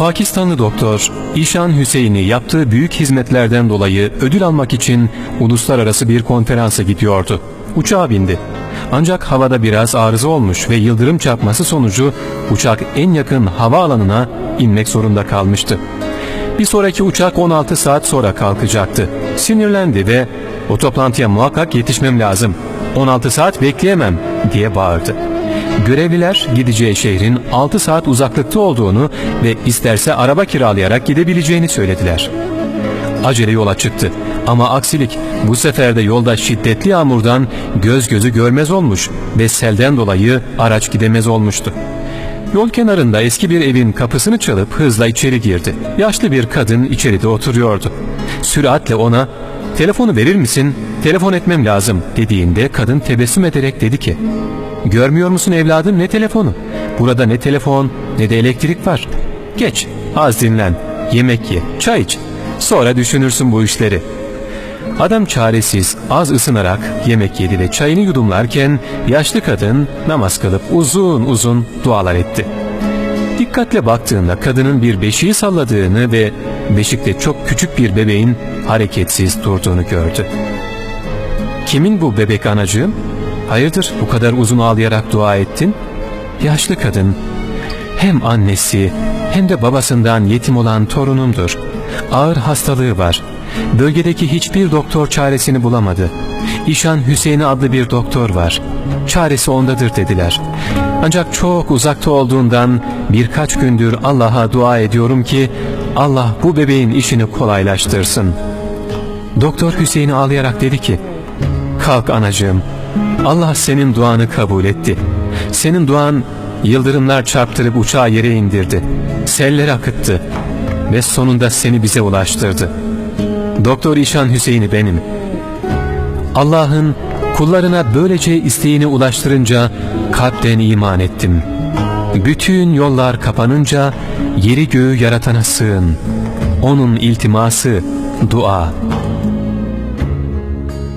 Pakistanlı doktor İşan Hüseyin'i yaptığı büyük hizmetlerden dolayı ödül almak için uluslararası bir konferansa gidiyordu. Uçağa bindi. Ancak havada biraz arıza olmuş ve yıldırım çarpması sonucu uçak en yakın havaalanına inmek zorunda kalmıştı. Bir sonraki uçak 16 saat sonra kalkacaktı. Sinirlendi ve o toplantıya muhakkak yetişmem lazım. 16 saat bekleyemem diye bağırdı. Görevliler gideceği şehrin 6 saat uzaklıkta olduğunu ve isterse araba kiralayarak gidebileceğini söylediler. Acele yola çıktı ama aksilik bu sefer de yolda şiddetli yağmurdan göz gözü görmez olmuş ve selden dolayı araç gidemez olmuştu. Yol kenarında eski bir evin kapısını çalıp hızla içeri girdi. Yaşlı bir kadın içeride oturuyordu. Süratle ona telefonu verir misin telefon etmem lazım dediğinde kadın tebessüm ederek dedi ki Görmüyor musun evladım ne telefonu? Burada ne telefon ne de elektrik var. Geç az dinlen yemek ye çay iç sonra düşünürsün bu işleri. Adam çaresiz, az ısınarak yemek yedi ve çayını yudumlarken yaşlı kadın namaz kılıp uzun uzun dualar etti. Dikkatle baktığında kadının bir beşiği salladığını ve beşikte çok küçük bir bebeğin hareketsiz durduğunu gördü. Kimin bu bebek anacığım? Hayırdır bu kadar uzun ağlayarak dua ettin? Yaşlı kadın, hem annesi hem de babasından yetim olan torunumdur. Ağır hastalığı var. Bölgedeki hiçbir doktor çaresini bulamadı. İşan Hüseyin adlı bir doktor var. Çaresi ondadır dediler. Ancak çok uzakta olduğundan birkaç gündür Allah'a dua ediyorum ki Allah bu bebeğin işini kolaylaştırsın. Doktor Hüseyin ağlayarak dedi ki Kalk anacığım Allah senin duanı kabul etti. Senin duan yıldırımlar çarptırıp uçağı yere indirdi. Seller akıttı ve sonunda seni bize ulaştırdı. Doktor İşan Hüseyin'i benim. Allah'ın kullarına böylece isteğini ulaştırınca kalpten iman ettim. Bütün yollar kapanınca yeri göğü yaratana sığın. Onun iltiması dua.